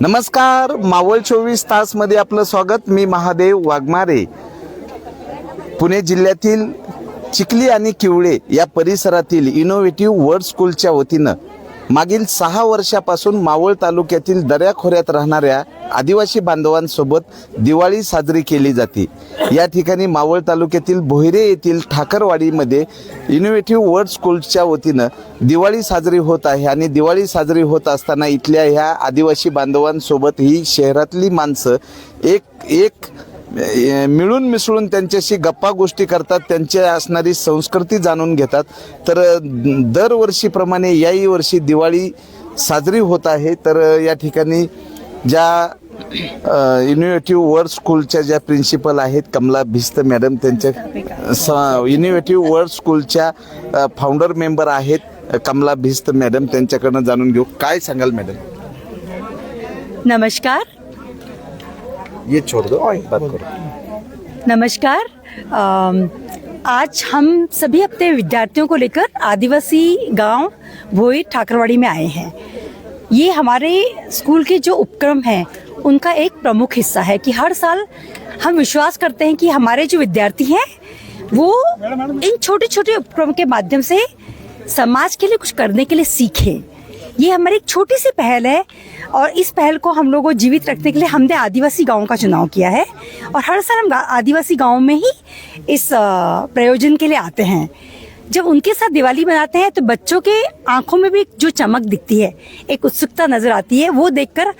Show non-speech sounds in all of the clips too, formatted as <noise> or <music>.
नमस्कार मावळ चोवीस तासमध्ये आपलं स्वागत. मी महादेव वाघमारे. पुणे जिल्ह्यातील चिखली आणि किवळे या परिसरातील इनोव्हेटिव्ह वर्ड स्कूलच्या वतीनं मागील सहा वर्षापासून मावळ तालुक्यातील दर्याखोऱ्यात राहणाऱ्या आदिवासी बांधवांसोबत दिवाळी साजरी केली जाते. या ठिकाणी मावळ तालुक्यातील भोयरे येथील ठाकरवाडीमध्ये इनोव्हेटिव्ह वर्ल्ड स्कूलच्या वतीनं दिवाळी साजरी होत आहे आणि दिवाळी साजरी होत असताना इथल्या ह्या आदिवासी बांधवांसोबत ही शहरातली माणसं एक एक मिळून मिसळून त्यांच्याशी गप्पा गोष्टी करतात त्यांची असणारी संस्कृती जाणून घेतात. तर दरवर्षीप्रमाणे याही वर्षी दिवाळी साजरी होत आहे. तर या ठिकाणी ज्या युनिव्हेटिव्ह वर्ल्ड स्कूलच्या ज्या प्रिन्सिपल आहेत कमला भिस्त मॅडम त्यांच्या युनिव्हेटिव्ह वर्ल्ड स्कूलच्या फाउंडर मेंबर आहेत कमला भिस्त मॅडम त्यांच्याकडनं जाणून घेऊ. काय सांगाल मॅडम? नमस्कार. ये छोड़ दो बात करो। नमस्कार। आज हम सभी अपने विद्यार्थियों को लेकर आदिवासी गाँव भोई ठाकरवाड़ी में आए हैं। ये हमारे स्कूल के जो उपक्रम हैं, उनका एक प्रमुख हिस्सा है कि हर साल हम विश्वास करते हैं कि हमारे जो विद्यार्थी हैं, वो इन छोटे छोटे उपक्रम के माध्यम से समाज के लिए कुछ करने के लिए सीखें। ये हमारी एक छोटी सी पहल है और इस पहल को हम लोगों को जीवित रखने के लिए हमने आदिवासी गाँवों का चुनाव किया है और हर साल हम आदिवासी गाँवों में ही इस प्रयोजन के लिए आते हैं। जब उनके साथ दिवाली मनाते हैं तो बच्चों के आँखों में भी जो चमक दिखती है, एक उत्सुकता नज़र आती है, वो देखकर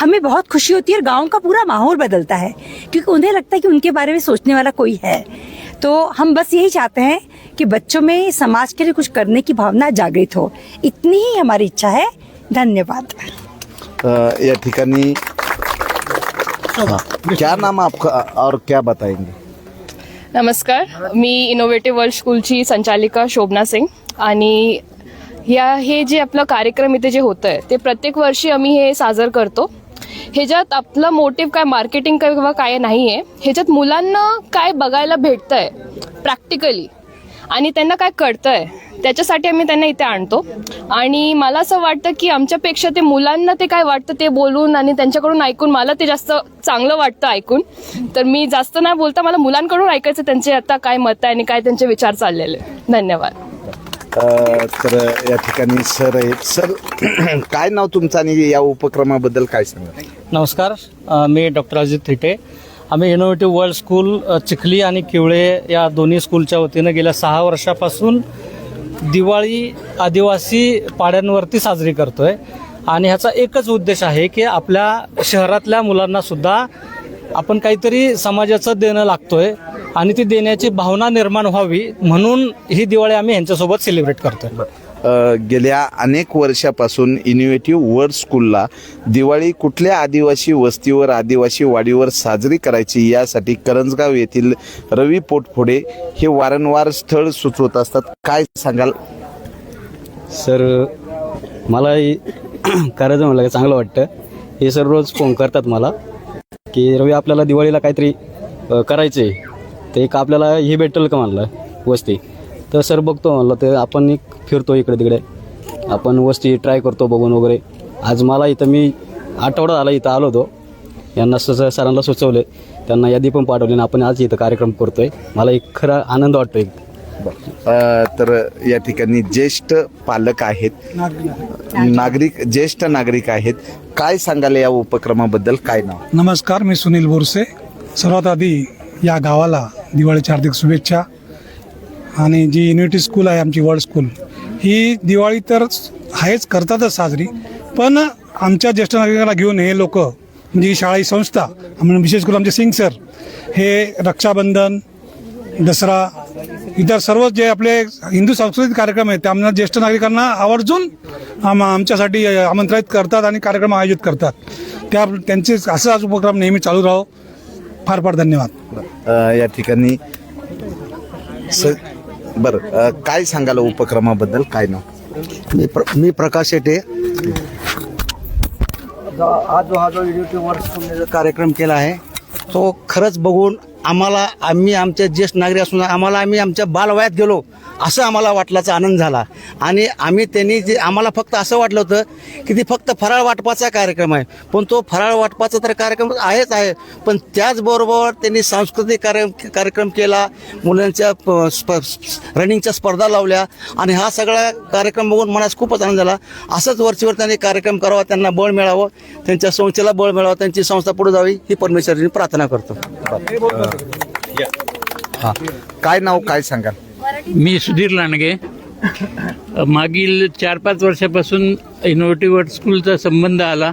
हमें बहुत खुशी होती है और गाँव का पूरा माहौल बदलता है। क्योंकि उन्हें लगता है कि उनके बारे में सोचने वाला कोई है। तो हम बस यही चाहते हैं कि बच्चों में समाज के लिए कुछ करने की भावना जागृत हो। इतनी ही हमारी इच्छा है। धन्यवाद। या ठिकाणी हाँ, क्या नाम आपका? और क्या बताएंगे? नमस्कार। मी इनोव्हेटिव्ह वर्ल्ड स्कूलची संचालिका शोभना सिंग आणि या हे जे आपलं कार्यक्रम इथे जे होतं आहे ते प्रत्येक वर्षी आम्ही हे साजर करतो. ह्याच्यात आपलं मोटिव्ह काय मार्केटिंग किंवा काय नाही आहे ह्याच्यात मुलांना काय बघायला भेटतं आहे प्रॅक्टिकली आणि त्यांना काय कळतं आहे त्याच्यासाठी आम्ही त्यांना इथे आणतो. आणि मला असं वाटतं की आमच्यापेक्षा ते मुलांना ते काय वाटतं ते बोलून आणि त्यांच्याकडून ऐकून मला ते जास्त चांगलं वाटतं ऐकून. तर मी जास्त नाही बोलता मला मुलांकडून ऐकायचं त्यांचे आता काय मत आहे आणि काय त्यांचे विचार चाललेले. धन्यवाद. तर या ठिकाणी सर आहेत. सर <clears throat> काय नाव तुमचं आणि या उपक्रमाबद्दल काय सांगा नमस्कार. मी डॉक्टर अजित थिटे. आम्ही इनोव्हेटिव्ह वर्ल्ड स्कूल चिखली आणि किवळे या दोन्ही स्कूलच्या वतीनं गेल्या सहा वर्षापासून दिवाळी आदिवासी पाड्यांवरती साजरी करतोय. आणि ह्याचा एकच उद्देश आहे की आपल्या शहरातल्या मुलांना सुद्धा आपण काहीतरी समाजाचं देणं लागतोय आणि ती देण्याची भावना निर्माण व्हावी म्हणून ही दिवाळी आम्ही ह्यांच्यासोबत सेलिब्रेट करतोय. गेल्या अनेक वर्षापासून इनोव्हेटिव्ह वर्ल्ड स्कूलला दिवाळी कुठल्या आदिवासी वस्तीवर आदिवासी वाडीवर साजरी करायची यासाठी करंजगाव येथील रवी पोटफोडे हे वारंवार स्थळ सुचवत असतात. काय सांगाल? सर मला करायचं म्हणलं चांगलं वाटतं. हे सर रोज फोन करतात मला की रवी आपल्याला दिवाळीला काहीतरी करायचं आहे ते एक आपल्याला हे भेटेल का म्हणलं वस्ती. तर सर बघतो म्हणलं तर आपण एक फिरतो इकडे तिकडे. आपण वस्ती ट्राय करतो बघून वगैरे. आज मला इथं मी आठवडा झाला इथं आलो होतो. यांना स सरांना सुचवले. त्यांना यादी पण पाठवली आणि आपण आज इथं कार्यक्रम करतोय. मला एक खरा आनंद वाटतो एक अ, तर या ठिकाणी ज्येष्ठ पालक आहेत. नागरिक. ज्येष्ठ नागरिक आहेत. काय सांगाल या उपक्रमाबद्दल? काय नाव? नमस्कार मी सुनील बोरसे. सर्वात आधी या गावाला दिवाळीच्या हार्दिक शुभेच्छा. आणि जी युनिटी स्कूल आहे आमची वर्ल्ड स्कूल ही दिवाळी तर आहेच करतातच साजरी. पण आमच्या ज्येष्ठ नागरिकांना घेऊन हे लोक म्हणजे ही शाळा ही संस्था म्हणून विशेष करून आमचे सिंग सर हे रक्षाबंधन दसरा इतर सर्व जे आपले हिंदू सांस्कृतिक कार्यक्रम आहेत त्यामुळे ज्येष्ठ नागरिकांना आवर्जून आम आमच्यासाठी आमंत्रित करतात आणि कार्यक्रम आयोजित करतात. त्या त्यांचे असाच उपक्रम नेहमी चालू राहो. फार फार धन्यवाद. या ठिकाणी स बरं अ, काय सांगाल उपक्रमाबद्दल? काय नाव? मी प्र मी प्रकाश शेटे. आज जो हा जो युनिटी जो कार्यक्रम केला आहे तो खरंच बघून आम्हाला आम्ही आमच्या ज्येष्ठ नागरिक असून आम्हाला आम्ही आमच्या बालवयात गेलो असं आम्हाला वाटल्याचा आनंद झाला. आणि आम्ही त्यांनी जे आम्हाला फक्त असं वाटलं होतं की ते फक्त फराळ वाटपाचा कार्यक्रम आहे. पण तो फराळ वाटपाचा तर कार्यक्रम आहेच आहे. पण त्याचबरोबर त्यांनी सांस्कृतिक कार्य कार्यक्रम केला मुलांच्या प- स्प- रनिंगच्या स्पर्धा लावल्या आणि हा सगळा कार्यक्रम बघून मनास खूपच आनंद झाला. असंच वरचीवर त्यांनी कार्यक्रम करावा त्यांना बळ मिळावं त्यांच्या संस्थेला बळ मिळावं त्यांची संस्था पुढे जावी ही परमेश्वरीने प्रार्थना करतो. हा. काय नाव काय सांगाल? मी सुधीर लांडगे. मागील चार पाच वर्षापासून इनोव्हेटिव्ह वर्ड स्कूलचा संबंध आला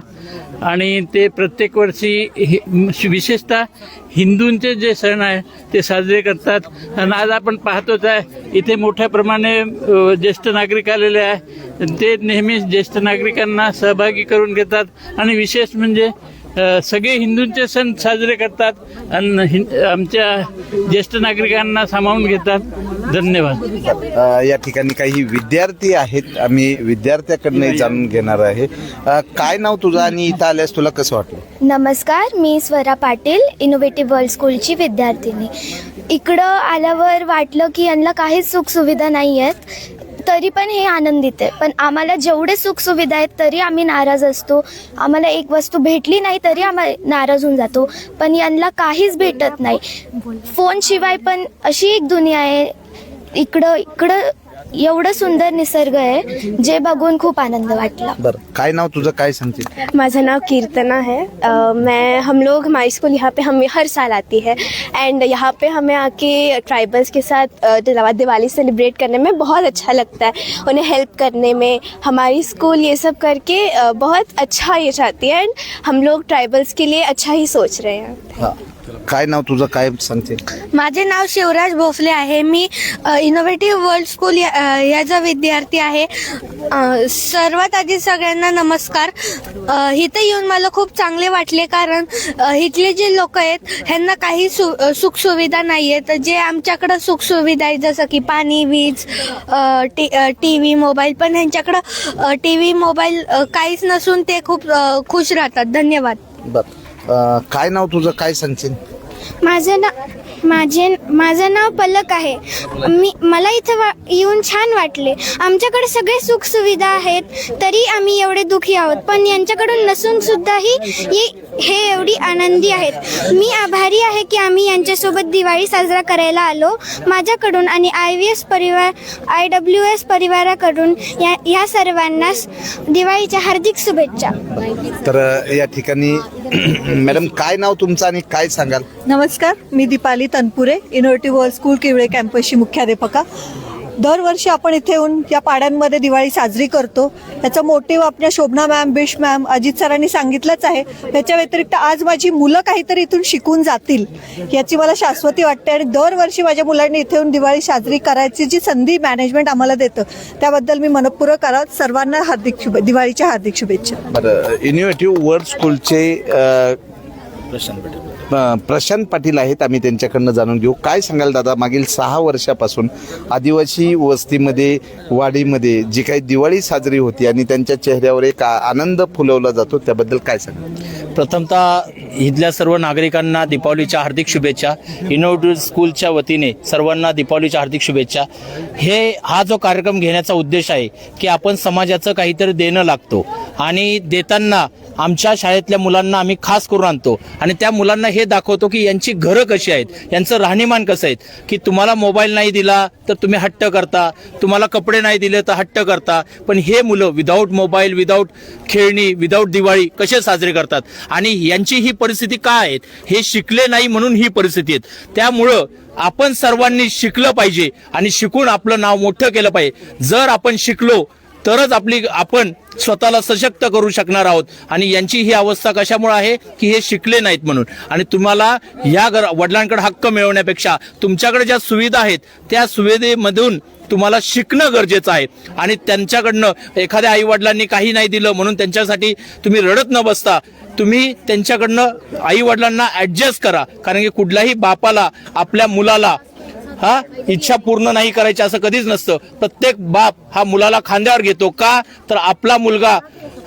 आणि ते प्रत्येक वर्षी हे- विशेषतः हिंदूंचे जे सण आहे ते साजरे करतात. आणि आज आपण पाहतोच आहे इथे मोठ्या प्रमाणे अ, ज्येष्ठ नागरिक आलेले आहे. ते नेहमीच ज्येष्ठ नागरिकांना सहभागी करून घेतात. आणि विशेष म्हणजे सगळे हिंदूंचे सण साजरे करतात आणि हिं- आमच्या ज्येष्ठ नागरिकांना सामावून घेतात. धन्यवाद. या ठिकाणी काही विद्यार्थी आहेत. आम्ही विद्यार्थ्याकडनं जाणून घेणार आहे. काय नाव तुझं आणि इथं आल्यास तुला कसं वाटलं? नमस्कार मी स्वरा पाटील इनोव्हेटिव्ह वर्ल्ड स्कूलची विद्यार्थिनी. इकडं आल्यावर वाटलं की यांना काहीच सुखसुविधा नाही आहेत तरी पण हे आनंदित आहे. पण आम्हाला जेवढे सुखसुविधा आहेत तरी आम्ही नाराज असतो. आम्हाला एक वस्तू भेटली नाही तरी आम्हाला नाराज होऊन जातो. पण यांना काहीच भेटत नाही. फोनशिवाय पण अशी एक दुनिया आहे. इकडं इकडं एवढं सुंदर निसर्ग आहे जे बघून खूप आनंद वाटला. बरं काय नाव तुझं? काय सांगतील माझा नाम कीर्तना है अ, मैं हम लोग हमारी स्कूल यहाँ पे हम हर साल आती है. एंड यहाँ पे हमें आके ट्राइबल्स के साथ अ, दिला- दिवाली सेलिब्रेट करने में बहुत अच्छा लगता है. उन्हें हेल्प करने में हमारी स्कूल ये सब करके अ, बहुत अच्छा ये चाहती है. एंड हम लोग ट्राइबल्स के लिए अच्छा ही सोच रहे हैं. हा काय नाव तुझं? काय सांगतील माझे नाव शिवराज भोसले आहे. मी इनोव्हेटिव्ह वर्ल्ड स्कूल या- अ, याचा विद्यार्थी आहे. अ, सर्वात आधी सगळ्यांना नमस्कार. अ, इथं येऊन मला खूप चांगले वाटले कारण अ, इथले जे लोक आहेत ह्यांना काही सु सुखसुविधा नाही आहेत जे आमच्याकडं सुखसुविधा आहेत जसं की पाणी वीज अ, टी टी व्ही मोबाईल पण ह्यांच्याकडं टी व्ही मोबाईल अ, काहीच नसून ते खूप अ, खुश राहतात. धन्यवाद. बरं. अ, काय नाव तुझं? काय सांगशील? माझं नाव माझे माझं नाव पलक आहे. मी मला इथं वा येऊन छान वाटले. आमच्याकडे सगळे सुखसुविधा आहेत तरी आम्ही एवढे दुखी आहोत. पण यांच्याकडून नसून सुद्धाही ये- हे एवढी आनंदी आहेत. मी आभारी आहे की आम्ही यांच्यासोबत दिवाळी साजरा करायला आलो. माझ्याकडून आणि आय व्ही एस परिवार आय डब्ल्यू एस परिवाराकडून या ह्या सर्वांना दिवाळीच्या हार्दिक शुभेच्छा. तर या ठिकाणी <clears throat> मॅडम काय नाव तुमचं आणि काय सांगाल? नमस्कार मी Deepali Tanpure innovative world school Kivale कॅम्पसची मुख्याध्यापका दरवर्षी आपण इथे येऊन या पाड्यांमध्ये दिवाळी साजरी करतो. याचा मोटिव्ह आपल्या शोभना मॅम बिश मॅम अजित सरांनी सांगितलंच आहे. त्याच्या व्यतिरिक्त आज माझी मुलं काहीतरी इथून शिकून जातील याची मला शाश्वती वाटते आणि दरवर्षी माझ्या मुलांनी इथे येऊन दिवाळी साजरी करायची जी संधी मॅनेजमेंट आम्हाला देतं त्याबद्दल मी मनपूर्वक करा सर्वांना हार्दिक शुभे दिवाळीच्या हार्दिक शुभेच्छा. इनोव्हेटिव्ह वर्ल्ड स्कूलचे अ, अ, प्रशांत पाटील आहेत आम्ही त्यांच्याकडनं जाणून घेऊ. काय सांगाल दादा मागील सहा वर्षापासून आदिवासी वस्तीमध्ये वाडीमध्ये जी काही दिवाळी साजरी होती आणि त्यांच्या चेहऱ्यावर एक आनंद फुलवला जातो त्याबद्दल काय सांगाल? प्रथमतः इथल्या सर्व नागरिकांना दीपावलीच्या हार्दिक शुभेच्छा. इनोव्हेटिव्ह स्कूलच्या वतीने सर्वांना दीपावलीच्या हार्दिक शुभेच्छा. हे हा जो कार्यक्रम घेण्याचा उद्देश आहे की आपण समाजाचं काहीतरी देणं लागतो. आणि देताना आमच्या शाळेतल्या मुलांना आम्ही खास करून आणतो. आणि त्या मुलांना हे दाखवतो की यांची घरं कशी आहेत यांचं राहणीमान कसं आहे की तुम्हाला मोबाईल नाही दिला तर तुम्ही हट्ट करता तुम्हाला कपडे नाही दिले तर हट्ट करता पण हे मुलं विदाऊट मोबाईल विदाऊट खेळणी विदाऊट दिवाळी कसे साजरे करतात? आणि यांची ही परिस्थिती काय आहेत? हे शिकले नाही म्हणून ही परिस्थिती आहेत. त्यामुळं आपण सर्वांनी शिकलं पाहिजे आणि शिकून आपलं नाव मोठं केलं पाहिजे. जर आपण शिकलो तरच आपली आपण स्वतःला सशक्त करू शकणार आहोत. आणि यांची ही अवस्था कशामुळे आहे? की हे शिकले नाहीत म्हणून. आणि तुम्हाला या घर वडिलांकडे हक्क मिळवण्यापेक्षा तुमच्याकडे ज्या सुविधा आहेत त्या सुविधेमधून तुम्हाला शिकणं गरजेचं आहे. आणि त्यांच्याकडनं एखाद्या आई वडिलांनी काही नाही दिलं म्हणून त्यांच्यासाठी तुम्ही रडत न बसता तुम्ही त्यांच्याकडनं आई वडिलांना ऍडजस्ट करा. कारण की कुठल्याही बापाला आपल्या मुलाला हा? इच्छा पूर्ण नाही करायची असं कधीच नसतं. प्रत्येक बाप हा मुलाला खांद्यावर घेतो का? तर आपला मुलगा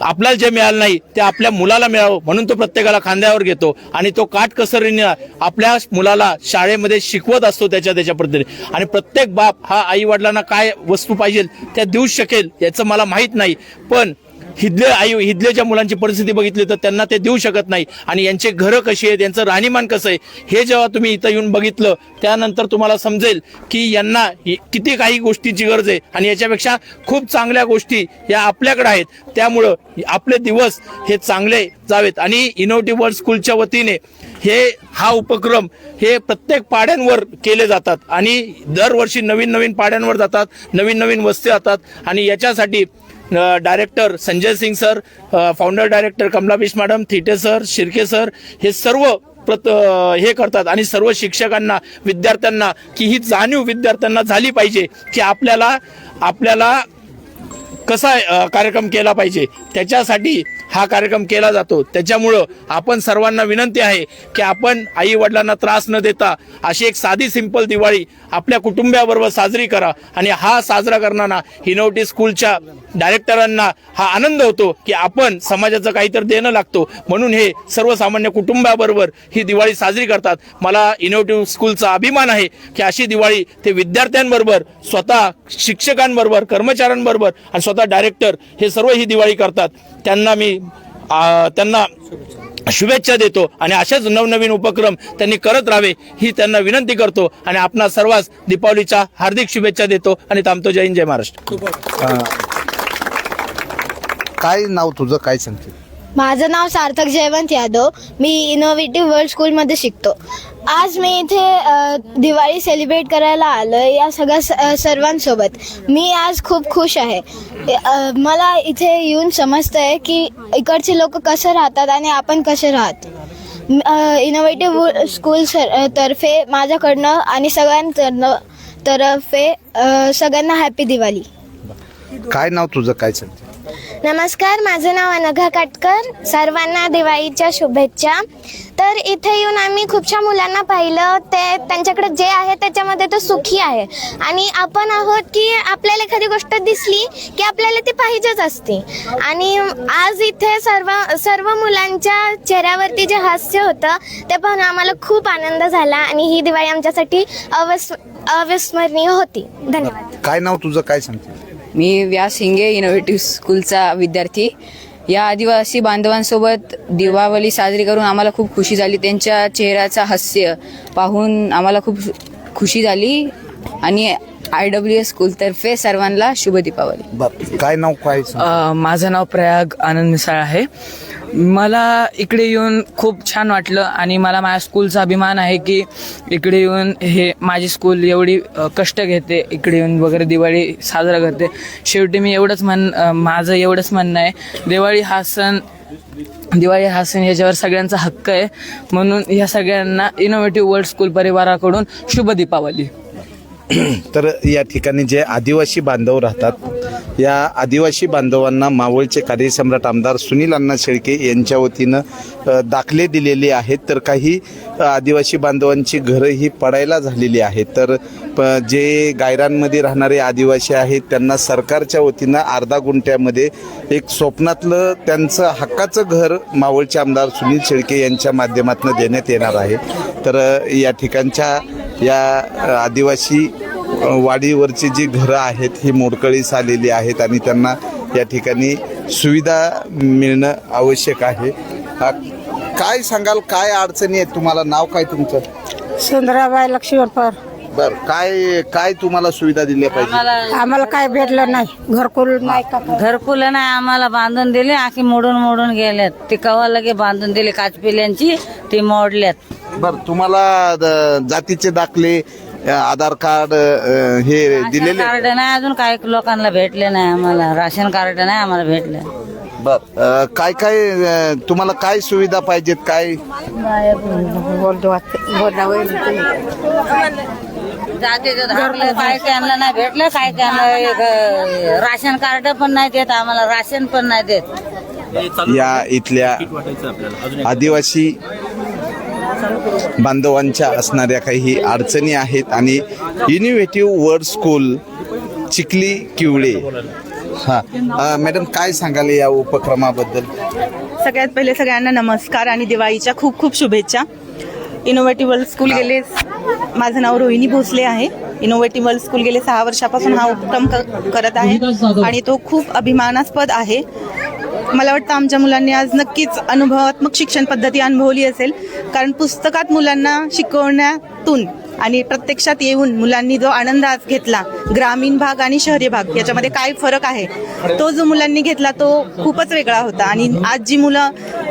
आपल्याला जे मिळालं नाही ते आपल्या मुलाला मिळावं म्हणून तो प्रत्येकाला खांद्यावर घेतो. आणि तो काटकसरीने आपल्या मुलाला शाळेमध्ये शिकवत असतो त्याच्या त्याच्या पद्धतीने. आणि प्रत्येक बाप हा आई वडिलांना काय वस्तू पाहिजे त्या देऊ शकेल याचं मला माहीत नाही. पण हिदले आई हिदलेच्या मुलांची परिस्थिती बघितली तर त्यांना ते देऊ शकत नाही. आणि यांचे घरं कशी आहेत यांचं राहणीमान कसं आहे हे जेव्हा तुम्ही इथं येऊन बघितलं त्यानंतर तुम्हाला समजेल की यांना किती काही गोष्टीची गरज आहे. आणि याच्यापेक्षा खूप चांगल्या गोष्टी या आपल्याकडे आहेत. त्यामुळं आपले दिवस हे चांगले जावेत. आणि इनोव्हेटिव्ह वर्ल्ड स्कूलच्या वतीने हे हा उपक्रम हे प्रत्येक पाड्यांवर केले जातात. आणि दरवर्षी नवीन नवीन पाड्यांवर जातात नवीन नवीन वस्ती जातात आणि याच्यासाठी director Sanjay Singh sir founder director Kamala Bish madam Thite sir Shirke sir हे सर्व प्रत हे करतात आणि सर्व शिक्षकांना विद्यार्थ्यांना की ही जाणीव विद्यार्थ्यांना झाली पाहिजे की आपल्याला आपल्याला कसा कार्यक्रम केला पाहिजे त्याच्यासाठी हा कार्यक्रम केला जातो. त्याच्यामुळं आपण सर्वांना विनंती आहे की आपण आई वडिलांना त्रास न देता अशी एक साधी सिंपल दिवाळी आपल्या कुटुंबियाबरोबर साजरी करा आणि हा साजरा करताना हिनवटी स्कूलच्या डायरेक्टरांना हा आनंद होतो की आपण समाजाचं काहीतरी देणं लागतो. म्हणून हे सर्वसामान्य कुटुंबाबरोबर ही दिवाळी साजरी करतात. मला इनोव्हेटिव्ह स्कूलचा अभिमान आहे की अशी दिवाळी ते विद्यार्थ्यांबरोबर स्वतः शिक्षकांबरोबर कर्मचाऱ्यांबरोबर आणि स्वतः डायरेक्टर हे सर्व ही दिवाळी करतात. त्यांना मी त्यांना शुभेच्छा देतो आणि अशाच नवनवीन उपक्रम त्यांनी करत राहावे ही त्यांना विनंती करतो आणि आपणा सर्वांस दीपावलीच्या हार्दिक शुभेच्छा देतो आणि थांबतो. जय हिंद जय महाराष्ट्र. काय नाव तुझं? काय सांगते माझं नाव सार्थक जयवंत यादव. मी इनोव्हेटिव्ह वर्ल्ड स्कूलमध्ये शिकतो. आज मी इथे दिवाळी सेलिब्रेट करायला आलो या सगळ्या स- सर्वांसोबत. मी आज खूप खुश आहे. मला इथे येऊन समजतंय की इकडचे लोक कसं राहतात आणि आपण कसे राहत. इनोव्हेटिव्ह स्कूल सर तर्फे माझ्याकडनं आणि सगळ्यांकडनं तर्फे सगळ्यांना हॅपी दिवाळी. काय नाव तुझं? काय सांगते? नमस्कार माझं नाव अनघा काटकर. सर्वांना दिवाळीच्या शुभेच्छा. तर इथे येऊन आम्ही खूपशा मुलांना पाहिलं. ते त्यांच्याकडे जे आहे त्याच्यामध्ये तो सुखी आहे. आणि आपण आहोत की आपल्याला एखादी गोष्ट दिसली की आपल्याला ती पाहिजेच असते. आणि आज इथे सर्व सर्व मुलांच्या चेहऱ्यावरती जे हास्य होतं ते पाहून आम्हाला खूप आनंद झाला आणि ही दिवाळी आमच्यासाठी अवस् अविस्मरणीय होती. धन्यवाद. काय नाव तुझं? काय सांगते मी व्यास हिंगे इनोव्हेटिव्ह स्कूलचा विद्यार्थी. या आदिवासी बांधवांसोबत दिवाळी साजरी करून आम्हाला खूप खुशी झाली. त्यांच्या चेहऱ्याचा हास्य पाहून आम्हाला खूप खुशी झाली. आणि आय डब्ल्यू एस स्कूलतर्फे सर्वांना शुभ दीपावली. बर काय नाव काय? माझं नाव प्रयाग आनंद मिसाळ आहे. मला इकडे येऊन खूप छान वाटलं आणि मला माझ्या स्कूलचा अभिमान आहे की इकडे येऊन हे माझी स्कूल एवढी अ, कष्ट घेते. इकडे येऊन वगैरे दिवाळी साजरा करते. शेवटी मी एवढंच म्हण अ, माझं एवढंच म्हणणं आहे. दिवाळी हा सण दिवाळी हा सण याच्यावर सगळ्यांचा हक्क आहे. म्हणून या सगळ्यांना इनोव्हेटिव्ह वर्ल्ड स्कूल परिवाराकडून शुभ दीपावली. <clears throat> तर या ठिकाणी जे आदिवासी बांधव राहतात या आदिवासी बांधवांना मावळचे कार्यसम्राट आमदार सुनील अण्णा शेळके यांच्या वतीनं दाखले दिलेले आहेत. तर काही आदिवासी बांधवांची घरं ही पडायला झालेली आहेत. तर प- जे गायरांमध्ये राहणारे आदिवासी आहेत त्यांना सरकारच्या वतीनं अर्धा गुंठ्यामध्ये एक स्वप्नातलं त्यांचं हक्काचं घर मावळचे आमदार सुनील शेळके यांच्या माध्यमातून देण्यात येणार आहे. तर या ठिकाणच्या या आदिवासी वाडीवरची जी घरं आहेत ही मोडकळीस आलेली आहेत आणि त्यांना या ठिकाणी सुविधा मिळणं आवश्यक आहे. काय सांगाल काय अडचणी आहेत? तुम्हाला नाव काय तुमचं? सुंदराबाई लक्ष्मीपर बर काय काय तुम्हाला सुविधा दिल्या पाहिजे? आम्हाला काय भेटलं नाही. घरकुल नाही का घरकुल नाही आम्हाला बांधून दिले आखी मोडून मोडून गेल्यात ते कवा लगे बांधून दिले काचपिल्यांची ते मोडल्यात बर तुम्हाला द- जातीचे दाखले अ, आधार कार्ड अ, हे दिलेले? कार्ड नाही अजून काही लोकांना भेटले नाही आम्हाला. राशन कार्ड नाही आम्हाला भेटले. बर अ, काय काय अ, तुम्हाला काय सुविधा पाहिजेत काय? घरकुल काय त्यांना नाही भेटलं काय त्यांना राशन कार्ड पण नाही देत आम्हाला राशन पण नाही देत. या इथल्या आदिवासी बांधवांच्या असणाऱ्या काही अडचणी आहेत आणि innovative world school Chikhli Kiwale. हां. अ, मॅडम काय सांगाल या उपक्रमाबद्दल? सगळ्यात पहिले सगळ्यांना नमस्कार आणि दिवाळीच्या खूप खूप शुभेच्छा. इनोव्हेटिव्ह वर्ल्ड स्कूल गेले. माझं नाव रोहिणी भोसले आहे. इनोव्हेटिव्ह वर्ल्ड स्कूल गेले सहा वर्षापासून हा उपक्रम करत आहे. आणि तो खूप अभिमानास्पद आहे. मला वाटतं आमच्या मुलांनी आज नक्कीच अनुभवात्मक शिक्षण पद्धती अनुभवली असेल. कारण पुस्तकात मुलांना शिकवण्यातून आणि प्रत्यक्षात येऊन मुलांनी जो आनंद आज घेतला ग्रामीण भाग आणि शहरी भाग याच्यामध्ये काय फरक आहे? तो जो मुलांनी घेतला तो खूपच वेगळा होता. आणि आज जी मुलं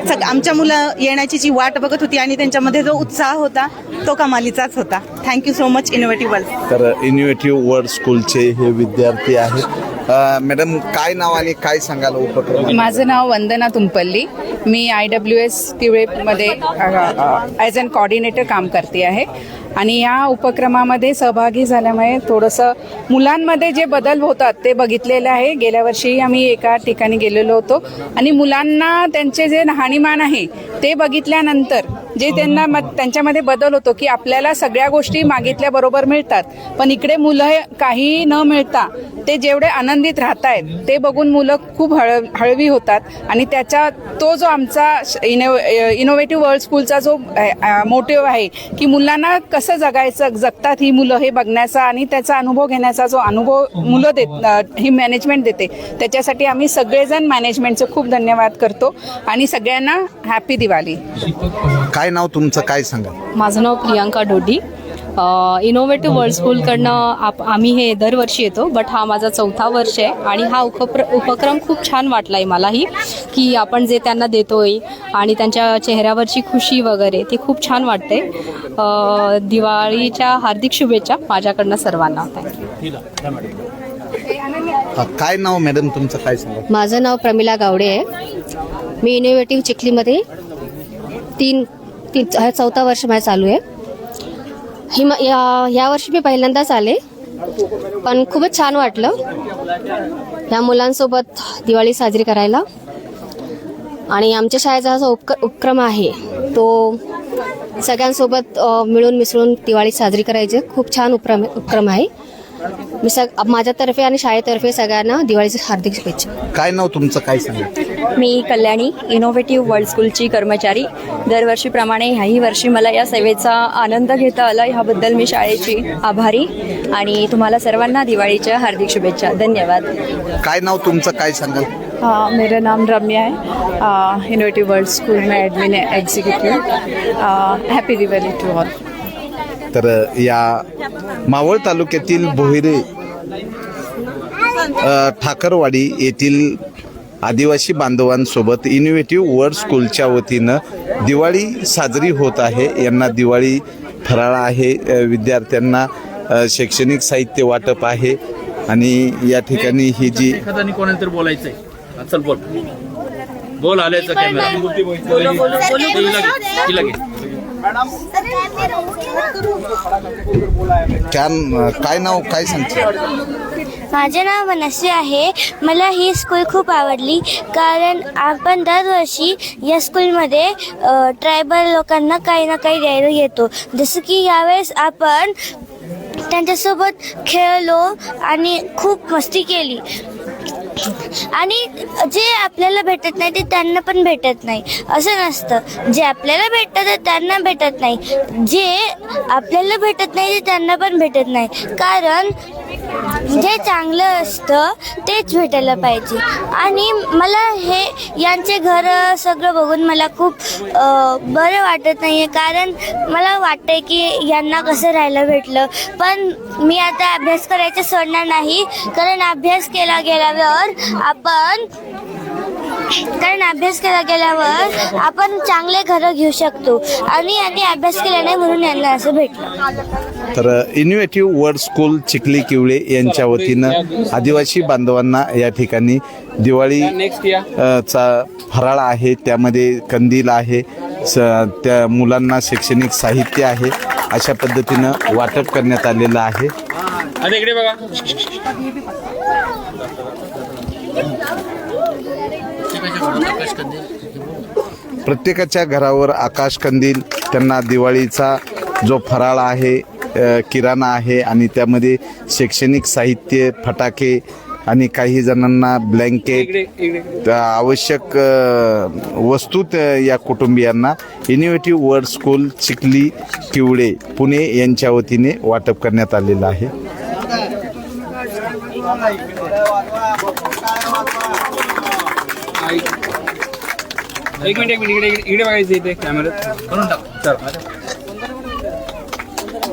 सग आमच्या मुलं येण्याची जी वाट बघत होती आणि त्यांच्यामध्ये जो उत्साह होता तो कमालीचाच होता. Thank you so much innovative world तर इनिव्हेटिव्ह वर्ड स्कूलचे हे विद्यार्थी आहेत. मॅडम काय नाव आणि काय सांगाल उपक्रम माझं नाव वंदना तुंपल्ली. मी आय डब्ल्यू एस तिवळेमध्ये ॲज अन कॉर्डिनेटर काम करते आहे. आणि या उपक्रमामध्ये सहभागी झाल्यामुळे थोडंसं मुलांमध्ये जे बदल होतात ते बघितलेलं आहे. गेल्या वर्षी आम्ही एका ठिकाणी गेलेलो होतो आणि मुलांना त्यांचे जे राहणीमान आहे ते बघितल्यानंतर जे त्यांना त्यांच्यामध्ये बदल होतो की आपल्याला सगळ्या गोष्टी मागितल्याबरोबर मिळतात. पण इकडे मुलं काहीही काही न मिळता ते जेवढे आनंदित राहत आहेत ते बघून मुलं खूप हळ हळवी होतात. आणि त्याचा तो जो आमचा इनो इनोव्हेटिव्ह वर्ल्ड स्कूलचा जो मोटिव्ह आहे की मुलांना कसं जगायचं जगतात ही मुलं हे बघण्याचा आणि त्याचा अनुभव घेण्याचा जो अनुभव मुलं देत ही मॅनेजमेंट देते त्याच्यासाठी आम्ही सगळेजण मॅनेजमेंटचं खूप धन्यवाद करतो. आणि सगळ्यांना हॅपी दिवाळी. काय नाव तुमचं काय सांगाल माझं नाव प्रियांका डोडी. इनोव्हेटिव्ह वर्ल्ड स्कूलकडनं आप आम्ही हे दरवर्षी येतो बट हा माझा चौथा वर्ष आहे आणि हा उपक्र उपक्रम खूप छान वाटला आहे मलाही की आपण जे त्यांना देतोय आणि त्यांच्या चेहऱ्यावरची खुशी वगैरे ते खूप छान वाटते दिवाळीच्या हार्दिक शुभेच्छा माझ्याकडनं सर्वांना. काय नाव मॅडम तुमचं काय सांगाल माझं नाव प्रमिला गावडे आहे. मी इनोव्हेटिव्ह चिखलीमध्ये तीन तीन हा चौथा वर्ष माझं चालू आहे. ही म- या यावर्षी मी पहिल्यांदाच आले. पण खूपच छान वाटलं. ह्या मुलांसोबत दिवाळी साजरी करायला. आणि आमच्या शाळेचा जो उपक उपक्रम आहे तो सगळ्यांसोबत मिळून मिसळून दिवाळी साजरी करायची. खूप छान उपक्रम उपक्रम आहे. मी सग माझ्यातर्फे आणि शाळेतर्फे सगळ्यांना दिवाळीची हार्दिक शुभेच्छा. काय नाव तुमचं? काय सांगाल मी कल्याणी इनोव्हेटिव्ह वर्ल्ड स्कूलची कर्मचारी. दरवर्षीप्रमाणे ह्याही वर्षी मला या सेवेचा आनंद घेता आला. ह्याबद्दल मी शाळेची आभारी आणि तुम्हाला सर्वांना दिवाळीच्या हार्दिक शुभेच्छा. धन्यवाद. काय नाव तुमचं? काय सांगाल? मेरा नाम रम्या है इनोवेटिव वर्ल्ड स्कूल में admin executive happy Diwali to all तर या मावळ तालुक्यातील बोहिरे अ, ठाकरवाडी येथील आदिवासी बांधवांसोबत इनोव्हेटिव्ह वर्ल्ड स्कूलच्या वतीनं दिवाळी साजरी होत आहे यांना दिवाळी फराळ आहे विद्यार्थ्यांना शैक्षणिक साहित्य वाटप आहे आणि या ठिकाणी ही जी एखाद्याने कोणाला तरी बोलायचंय हा, चल बोल बोल आल्याचा काय काय नाव काय सांगते? माझे नाव मनस्वी आहे. मला ही स्कूल खूप आवडली कारण आपण दरवर्षी या स्कूलमध्ये ट्रायबल लोकांना काही ना काही द्यायला येतो. जसं की यावेळेस आपण त्यांच्यासोबत खेळलो आणि खूप मस्ती केली. आणि जे आपल्याला भेटत नाही ते त्यांना पण भेटत नाही. असं नसतं. जे आपल्याला भेटतं ते त्यांना भेटत नाही. जे आपल्याला भेटत नाही ते त्यांना पण भेटत नाही. कारण जे चांगलं असतं तेच भेटायला पाहिजे. आणि मला हे यांचे घर सगळं बघून मला खूप बरं वाटत नाही आहे कारण मला वाटतंय की यांना कसं राहायला भेटलं. पण मी आता अभ्यास करायचं सोडणार नाही. कारण अभ्यास केला गेल्यावर आपण कारण अभ्यास केला गेल्यावर आपण चांगले घरं घेऊ शकतो. आणि यांनी अभ्यास केला नाही म्हणून यांना असं भेटलं. तर innovative world school Chikhli Kiwale यांच्या वतीनं आदिवासी बांधवांना या ठिकाणी दिवाळी चा फराळ आहे. त्यामध्ये कंदील आहे. स त्या मुलांना शैक्षणिक साहित्य आहे. अशा पद्धतीनं वाटप करण्यात आलेलं आहे. आता इकडे बघा. प्रत्येकाच्या घरावर आकाश कंदील त्यांना दिवाळीचा जो फराळ आहे किराणा आहे आणि त्यामध्ये शैक्षणिक साहित्य फटाके आणि काही जणांना ब्लँकेट आवश्यक वस्तू या कुटुंबियांना innovative world school Chikhli Kiwale Pune यांच्या वतीने वाटप करण्यात आलेलं आहे. एक मिनिट एक मिनिट इकडे इकडे बघायचं इथे कॅमेरा करून टाक